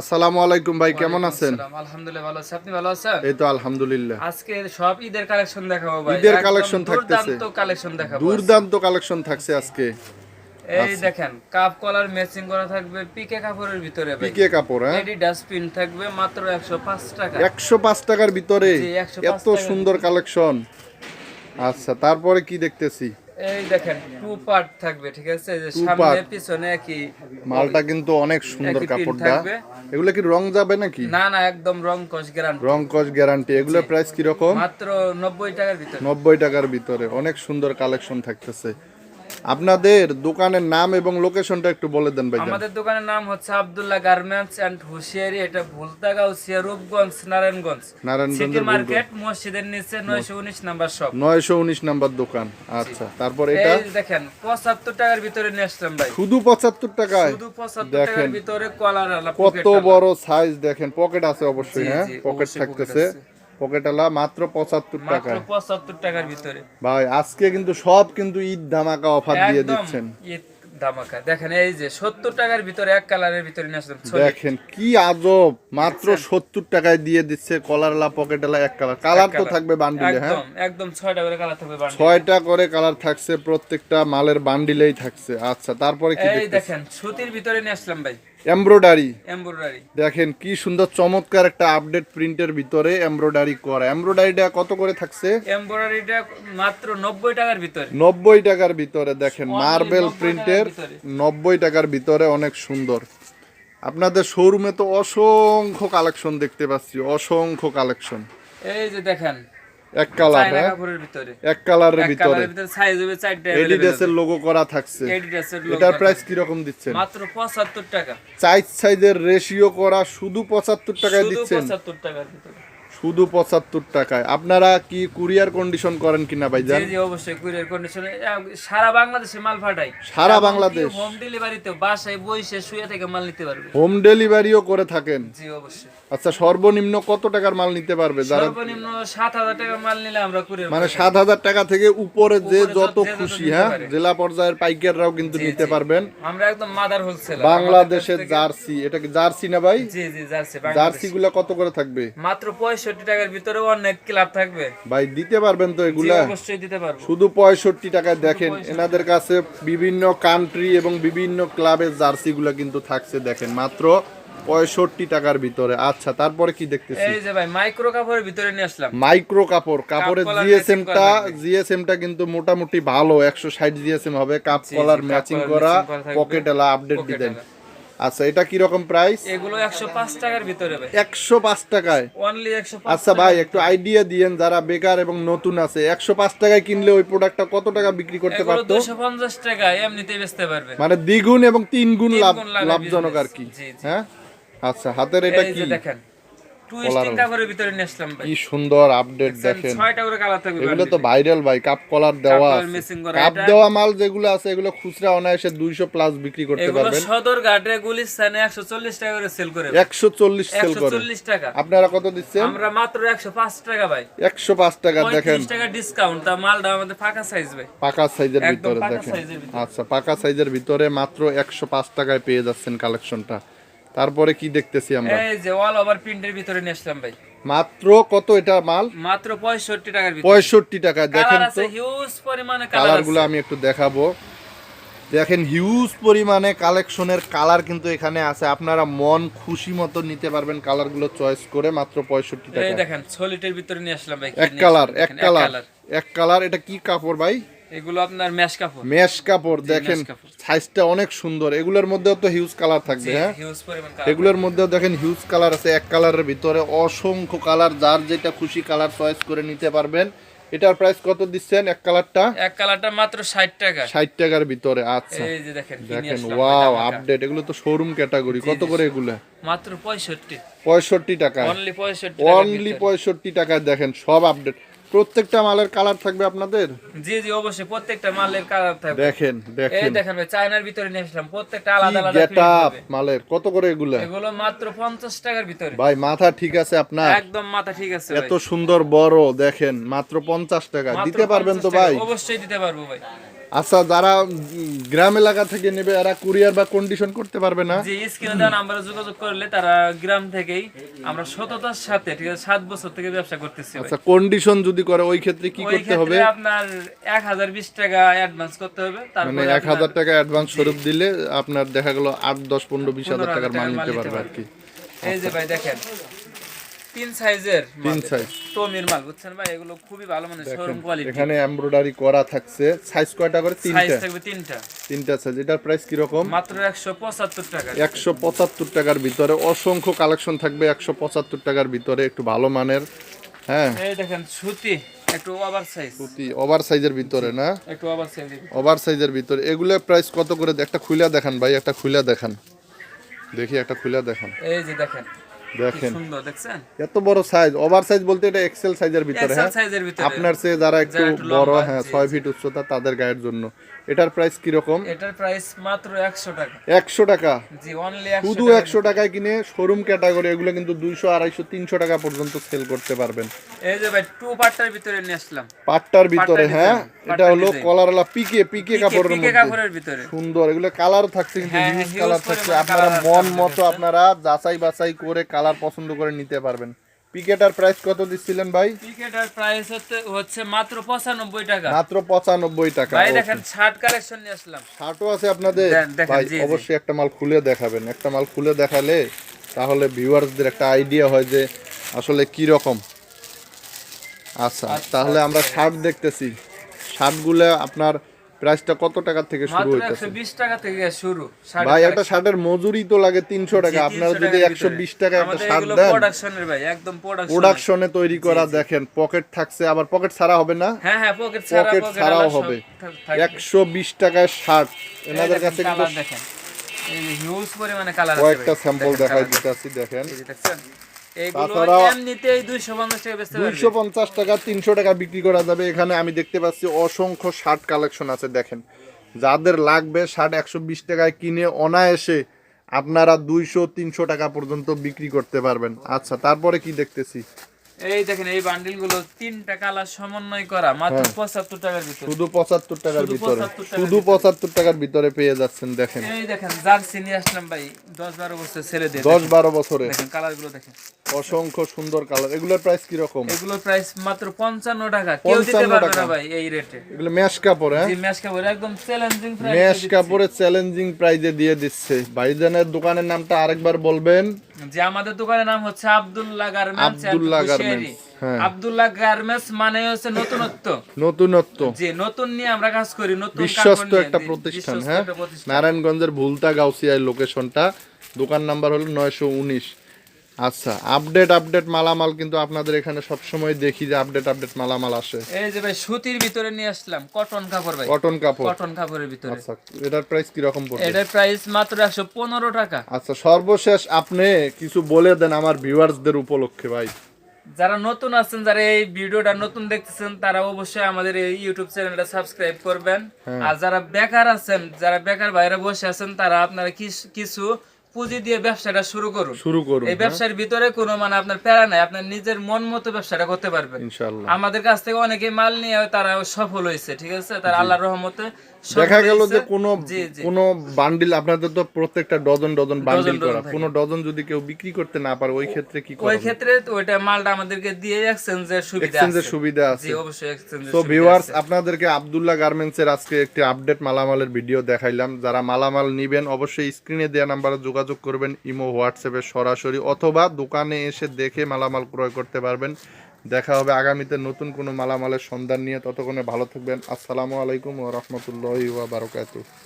আসসালামু আলাইকুম ভাই কেমন আছেন? আলহামদুলিল্লাহ ভালো আছি। আপনি ভালো আছেন? এই তো আলহামদুলিল্লাহ। আজকে সব ঈদের কালেকশন দেখাবো ভাই। ঈদের একদম থাকতেছে। দুর্দান্ত কালেকশন দেখাবো দুর্দান্ত কালেকশন থাকছে আজকে। এই দেখেন কাপ কলার ম্যাচিং করা থাকবে পিকে কাপড়ের ভিতরে পিকে কাপড় হ্যাঁ? এডি ডাস্টবিন থাকবে মাত্র 105 টাকা। একশো পাঁচ টাকার ভিতরে। 105 এত সুন্দর কালেকশন। আচ্ছা তারপরে কি দেখতেছি? এই দেখেন টু পার্ট থাকবে ঠিক আছে? যে সামনে পিছনে কি মালটা কিন্তু অনেক সুন্দর কাপড়টা। এগুলো কি রং যাবে নাকি? না না একদম রং কস গ্যারান্টি রং কস গ্যারান্টি এগুলো প্রাইস কীরকম? মাত্র 90 টাকার ভিতরে। নব্বই টাকার ভিতরে। অনেক সুন্দর কালেকশন থাকতেছে। আপনাদের দোকানের নাম এবং লোকেশনটা একটু বলে দেন ভাই আমাদের দোকানের নাম হচ্ছে আব্দুল্লাহ গার্মেন্টস এন্ড হুশিয়ারি এটা ভুলতাগাউসিয়া রূপগঞ্জ নারায়ণগঞ্জ। সিটি মার্কেট মসজিদের নিচে 919 নাম্বার শপ। নয়শো উনিশ নাম্বার দোকান। আচ্ছা তারপর এটা? এই দেখেন 75 টাকার ভিতরে নিয়ে আসলাম ভাই। শুধু পঁচাত্তর টাকায়? শুধু 75 টাকার ভিতরে কলার আলা কত বড় সাইজ দেখেন পকেট আছে অবশ্যই হ্যাঁ? পকেট থাকতেছে। Pocket পকেট আলা মাত্র পঁচাত্তর টাকায়। 75 টাকার ভিতরে। ভাই আজকে কিন্তু সব কিন্তু ঈদ ধামাকা অফার দিয়ে দিচ্ছেন। ঈদ ধামাকা। দেখেন এই যে 70 টাকার ভিতরে এক কালারের ভিতরে নিয়ে আসলাম ছবি। দেখেন কি আজব মাত্র সত্তর টাকায় দিয়ে দিচ্ছে কলারলা পকেট আলা এক কালার। কালার তো থাকবে বান্ডিলে হ্যাঁ? একদম একদম 6টা করে কালার থাকবে ছয়টা করে কালার থাকছে প্রত্যেকটা মালের বান্ডিলেই থাকছে। আচ্ছা তারপরে কি দেখেন সুতির ভিতরে নিয়ে আসলাম ভাই। এমব্রয়ডারি এমব্রয়ডারি দেখেন কি সুন্দর চমৎকার একটা আপডেট প্রিন্টের ভিতরে এমব্রয়ডারি করা। এমব্রয়ডারিটা কত করে থাকছে? এমব্রয়ডারিটা মাত্র 90 টাকার ভিতরে। নব্বই টাকার ভিতরে দেখেন মার্বেল 90 প্রিন্টের টাকার ভিতরে। নব্বই টাকার ভিতরে অনেক সুন্দর। আপনাদের শোরুমে তো অসংখ্য কালেকশন দেখতে পাচ্ছি অসংখ্য কালেকশন এই যে দেখেন এক কালার হ্যাঁ? এক কালারের ভিতরে। সাইজ হবে চারটা এডিডাসের লোগো করা থাকছে। এডিডাসের এটার প্রাইস কি রকম দিচ্ছেন? মাত্র 75 টাকা। সাইজ সাইজের রেশিও করা শুধু পঁচাত্তর টাকায় শুধু 75 টাকার ভিতরে। শুধু পঁচাত্তর টাকায়। আপনারা কি কুরিয়ার কন্ডিশন করেন কিনা ভাই জান জি অবশ্যই কুরিয়ার কন্ডিশনে সারা বাংলাদেশে মাল পাঠাই। সারা বাংলাদেশ? হোম ডেলিভারিতে বাসায় বসে শুয়ে থেকে মাল নিতে পারবে। হোম ডেলিভারিও করে থাকেন? জি অবশ্যই। আচ্ছা সর্বনিম্ন কত টাকার মাল নিতে পারবে? যারা সর্বনিম্ন 7000 টাকা মাল নিলে আমরা কুরিয়ার মানে সাত হাজার টাকা থেকে উপরে যে যত খুশি হ্যাঁ? জেলা পর্যায়ের পাইকাররাও কিন্তু নিতে পারবেন। আমরা একদম মাদার হোলসেল বাংলাদেশের জার্সি এটা কি জার্সি না ভাই? জি জি জার্সি জার্সি গুলা কত করে থাকবে? মাত্র 65 টাকার ভিতরে অনেক ক্লাব থাকবে। ভাই দিতে পারবেন তো জি এগুলা অবশ্যই দিতে পারব। শুধু পঁয়ষট্টি টাকায় দেখেন এনাদের কাছে বিভিন্ন কান্ট্রি এবং বিভিন্ন ক্লাবের জার্সি গুলা কিন্তু থাকছে দেখেন। মাত্র পঁয়ষট্টি টাকার ভিতরে। আচ্ছা তারপরে কি দেখতেছি? এই যে ভাই মাইক্রো কাপড়ের ভিতরে নিয়ে আসলাম। মাইক্রো কাপড় কাপড়ের কলার জিএসএম টা জিএসএম টা কিন্তু মোটামুটি ভালো একশো ষাট জিএসএম হবে। কাপ কলার ম্যাচিং করা পকেট এলা আপডেট দিবেন। আচ্ছা এটা কি রকম প্রাইস এগুলো 105 টাকার ভিতরে ভাই। একশো পাঁচ টাকায়? অনলি 105 আচ্ছা ভাই একটু আইডিয়া দিয়েন যারা বেকার এবং নতুন আছে। একশো পাঁচ টাকায় কিনলে ওই প্রোডাক্টটা কত টাকা বিক্রি করতে পারতো? 250 টাকা এমনিতে বেচতে পারবে। মানে দ্বিগুণ এবং তিন গুণ লাভ লাভজনক আর কি। হ্যাঁ? আচ্ছা হাতের এটা কি? দেখেন কি সুন্দর আপডেট দেখেন। এগুলো তো ভাইরাল ভাই কাপ কলার দেওয়া। কাপ দেওয়া মাল যেগুলো আছে এগুলো খুচরা অনায়াসে দুইশো প্লাস বিক্রি করতে পারবেন। সদর ঘাটে 140 টাকা করে সেল করে। একশো চল্লিশ সেল করে। 140 টাকা। আপনারা কত দিচ্ছেন? আমরা মাত্র 105 টাকা ভাই। একশো পাঁচ টাকা দেখেন। 35 টাকা ডিসকাউন্ট তা মালটা আমাদের ফাঁকা সাইজ ভাই। পাকা সাইজের ভিতরে দেখেন। আচ্ছা পাকা সাইজের ভিতরে মাত্র একশো পাঁচ টাকায় পেয়ে যাচ্ছেন কালেকশনটা তারপরে কি দেখতেছি আমরা? এই যে অল ওভার প্রিন্টের ভিতরে নিয়ে আসলাম ভাই। মাত্র কত এটা মাল? মাত্র 65 টাকার ভিতরে। পঁয়ষট্টি টাকা দেখেন কালার তো। হিউজ পরিমাণে কালার কালারগুলো আমি একটু দেখাবো। দেখেন হিউজ পরিমাণে কালেকশনের কালার কিন্তু এখানে আছে। আপনারা মন খুশি মতো নিতে পারবেন কালারগুলো চয়েস করে মাত্র পঁয়ষট্টি এই টাকা দেখেন সলিটের ভিতরে নিয়ে আসলাম ভাই। এক কালার এক কালার এক কালার এটা কি কাপড় ভাই? এগুলো আপনার ম্যাশ কাপড়। মেশ কাপড় দেখেন সাইজটা অনেক সুন্দর। এগুলোর মধ্যেও তো হিউজ কালার থাকবে হ্যাঁ? এগুলোর মধ্যেও দেখেন হিউজ কালার আছে এক কালারের ভিতরে অসংখ্য কালার যার যেটা খুশি কালার চয়েস করে নিতে পারবেন। এটার প্রাইস কত দিচ্ছেন এক কালারটা এক কালারটা মাত্র 60 টাকা। ষাট টাকার ভিতরে আচ্ছা। এই যে দেখেন দেখেন ওয়াও আপডেট এগুলো তো শোরুম ক্যাটাগরি কত করে এগুলো? মাত্র 65 পঁয়ষট্টি টাকা। অনলি 65 টাকা অনলি পঁয়ষট্টি টাকায় দেখেন সব আপডেট প্রত্যেকটা মালের কালার থাকবে আপনাদের? জি জি অবশ্যই প্রত্যেকটা মালের কালার থাকবে। দেখেন দেখেন এই দেখেন। ভাই চায়নার ভিতরে নিয়ে আসলাম প্রত্যেকটা আলাদা আলাদা ফিট print আপ মালের কত করে এগুলা? এগুলো মাত্র 50 টাকার ভিতরে। ভাই মাথা ঠিক আছে আপনার? একদম মাথা ঠিক আছে এত সুন্দর বড় দেখেন মাত্র পঞ্চাশ টাকা। দিতে পারবেন তো ভাই? অবশ্যই দিতে পারব ভাই। আচ্ছা যারা গ্রাম এলাকা থেকে নেবে এরা কুরিয়ার বা কন্ডিশন করতে পারবে না। যে স্ক্রিনে দেওয়া নাম্বারে যোগাযোগ করলে তারা গ্রাম থেকেই আমরা সততার সাথে ঠিক আছে সাত বছর থেকে ব্যবসা করতেছি। আচ্ছা কন্ডিশন যদি করে ওই ক্ষেত্রে কি করতে হবে? আপনার এক হাজার বিশ টাকা অ্যাডভান্স করতে হবে মানে তারপরে এক হাজার টাকা অ্যাডভান্স স্বরূপ দিলে আপনার দেখা গেল আট দশ পনেরো বিশ হাজার টাকার মাল নিতে পারবে আর কি। এই যে ভাই দেখেন তিন সাইজের তিন সাইজ। টমির মাল বুঝছেন ভাই? এগুলো খুবই ভালো মানে শোরুম কোয়ালিটি এখানে এমব্রয়ডারি করা থাকছে। সাইজ কয়টা করে? সাইজ তিনটা থাকবে তিনটা। তিনটা সাইজ এটার প্রাইস কীরকম? মাত্র একশো পঁচাত্তর টাকা। একশো পঁচাত্তর টাকার ভিতরে। অসংখ্য কালেকশন থাকবে একশো পঁচাত্তর টাকার ভিতরে। একটু ভালো মানের। হ্যাঁ। এই দেখেন সুতি একটু ওভার সাইজ ওভার সাইজের ভিতরে না? একটু ওভার সাইজ ওভার সাইজের ভিতরে। এগুলো প্রাইস কত করে? একটা খুলে দেখান ভাই একটা খুলে দেখান। দেখি একটা খুলে দেখান। এই যে দেখেন কি দেখেন। সুন্দর দেখছেন? এত বড় সাইজ ওভার সাইজ বলতে এটা এক্সেল সাইজের ভিতরে হ্যাঁ? সাইজের ভিতরে। আপনার চেয়ে যারা একটু বড় হ্যাঁ ছয় ফিট উচ্চতা তাদের গায়ের জন্য। এটার প্রাইস কীরকম? এটার প্রাইস মাত্র একশো টাকা। একশো টাকা। জি অনলি শুধু একশো টাকায় কিনে শোরুম ক্যাটাগরি এগুলো কিন্তু দুইশো আড়াইশো তিনশো টাকা পর্যন্ত সেল করতে পারবেন। এই যে ভাই টু ভিতরে নিয়ে আসলাম। পাটটার ভিতরে হ্যাঁ? এটা হলো। কলারওয়ালা পিকে পিকে কাপড়ের পিকে কাপড়ের ভিতরে। সুন্দর এগুলো কালার থাকছে কিন্তু হ্যাঁ, কালার থাকছে। আপনারা মন মতো আপনারা যাচাই বাছাই করে কালার পছন্দ করে নিতে পারবেন। পিকেটার প্রাইস কত দিচ্ছিলেন ভাই? পিকেটার প্রাইস হচ্ছে হচ্ছে মাত্র পঁচানব্বই টাকা। মাত্র পঁচানব্বই টাকা ভাই দেখেন শার্ট কালেকশন নিয়ে আসলাম। শার্টও আছে আপনাদের? ভাই। অবশ্যই একটা মাল খুলে দেখাবেন। একটা মাল খুলে দেখালে তাহলে ভিউয়ার্সদের একটা আইডিয়া হয় যে আসলে কি রকম। আচ্ছা তাহলে আমরা শার্ট দেখতেছি। শার্টগুলো আপনার প্রাইসটা কত টাকা থেকে শুরু হইতেছে? একশো বিশ টাকা থেকে শুরু ভাই একটা শার্টের মজুরি তো লাগে তিনশো টাকা। জি, আপনারা যদি টাকার একশো ভিতরে। বিশ টাকা একটা শার্ট দেন প্রোডাকশনের ভাই একদম প্রোডাকশন প্রোডাকশনে তৈরি করা দেখেন পকেট থাকছে আবার পকেট ছাড়া হবে না? হ্যাঁ হ্যাঁ পকেট ছাড়া পকেট ছাড়াও হবে। একশো বিশ টাকায় শার্ট। এনাদের কাছে কিন্তু দেখেন। এই হিউজ পরিমাণে কালার আছে কয়েকটা স্যাম্পল দেখাই দিতেছি দেখেন। এই দেখছেন? এইগুলো তাছাড়া- এমনিতেই 250 টাকা বেচতে পারবে। দুইশো পঞ্চাশ টাকা তিনশো টাকা বিক্রি করা যাবে। এখানে আমি দেখতে পাচ্ছি অসংখ্য শার্ট কালেকশন আছে দেখেন। যাদের লাগবে শার্ট একশো বিশ টাকায় কিনে অনায়াসে আপনারা দুইশো তিনশো টাকা পর্যন্ত বিক্রি করতে পারবেন। আচ্ছা তারপরে কি দেখতেছি? এই দেখেন এই বান্ডিলগুলো তিনটা কালার সমন্বয় করা মাত্র পঁচাত্তর 75 টাকার ভিতরে। শুধু পঁচাত্তর টাকার ভিতরে। শুধু পঁচাত্তর টাকার ভিতরে পেয়ে যাচ্ছেন দেখেন। এই দেখেন জার্সি নিয়ে আসলাম ভাই। 10 12 বছর ছেলে দিয়ে দশ বছরে দেখেন কালারগুলো দেখেন। অসংখ্য সুন্দর কালার। এগুলোর প্রাইস কীরকম? এগুলোর প্রাইস মাত্র 55 টাকা। কেউ দিতে পারবে না ভাই এই রেটে এগুলো ম্যাশ কাপড় হ্যাঁ? জি ম্যাশ কাপড় একদম চ্যালেঞ্জিং প্রাইস ম্যাশ কাপড়ে চ্যালেঞ্জিং প্রাইজে দিয়ে দিচ্ছে। ভাইজানের দোকানের নামটা আরেকবার বলবেন। যে আমাদের দোকানের নাম হচ্ছে Abdullah garments Abdullah garments Abdullah garments মানে হচ্ছে নতুনত্ব। নতুনত্ব। যে নতুন নিয়ে আমরা কাজ করি নতুন বিশ্বস্ত একটা প্রতিষ্ঠান হ্যাঁ? নারায়ণগঞ্জের ভুলতা গাউসিয়ায় লোকেশনটা। দোকান নাম্বার হলো নয়শো উনিশ। আচ্ছা আপডেট আপডেট মালামাল কিন্তু আপনাদের এখানে সবসময় দেখি যে আপডেট আপডেট মালামাল আসে। এই যে ভাই সুতির ভিতরে নিয়ে আসলাম কটন কাপড় ভাই। কটন কাপড়। কটন কাপড়ের ভিতরে। আচ্ছা এটার প্রাইস কীরকম পড়বে? এটার প্রাইস মাত্র একশো পনেরো টাকা। আচ্ছা সর্বশেষ আপনি কিছু বলে দেন আমার ভিউয়ার্সদের উপলক্ষে ভাই। যারা নতুন আছেন যারা এই ভিডিওটা নতুন দেখতেছেন তারা অবশ্যই আমাদের এই ইউটিউব চ্যানেলটা সাবস্ক্রাইব করবেন হ্যাঁ। আর যারা বেকার আছেন যারা বেকার বাইরে বসে আছেন তারা আপনারা কিছু পুঁজি দিয়ে ব্যবসাটা শুরু করুন। শুরু করুন এই ব্যবসার ভিতরে কোনো মানে আপনার প্যারা নাই আপনার নিজের মন মতো ব্যবসাটা করতে পারবেন। ইনশাল্লাহ আমাদের কাছ থেকে অনেকে মাল নিয়ে তারা সফল হয়েছে ঠিক আছে? তার আল্লাহর রহমতে দেখা গেল যে। কোনো কোনো বান্ডিল আপনাদের তো প্রত্যেকটা ডজন ডজন বান্ডিল করা। কোনো ডজন যদি কেউ বিক্রি করতে না পারে ওই ক্ষেত্রে কি ওই ক্ষেত্রে তো ওইটা মালটা আমাদেরকে দিয়ে এক্সচেঞ্জের সুবিধা এক্সচেঞ্জের সুবিধা আছে জি আছে। অবশ্যই এক্সচেঞ্জের তো ভিউয়ার্স আপনাদেরকে আব্দুল্লাহ গার্মেন্টস এর আজকে একটি আপডেট মালামালের ভিডিও দেখাইলাম। যারা মালামাল নিবেন অবশ্যই স্ক্রিনে দেওয়া নাম্বারে যোগাযোগ করবেন ইমো, হোয়াটসঅ্যাপে সরাসরি অথবা দোকানে এসে দেখে মালামাল ক্রয় করতে পারবেন। দেখা হবে আগামীতে নতুন কোনো মালামালের সন্ধান নিয়ে। ততক্ষণে ভালো থাকবেন। আসসালামু আলাইকুম ও রহমতুল্লাহ ওয়া বারাকাতুহু।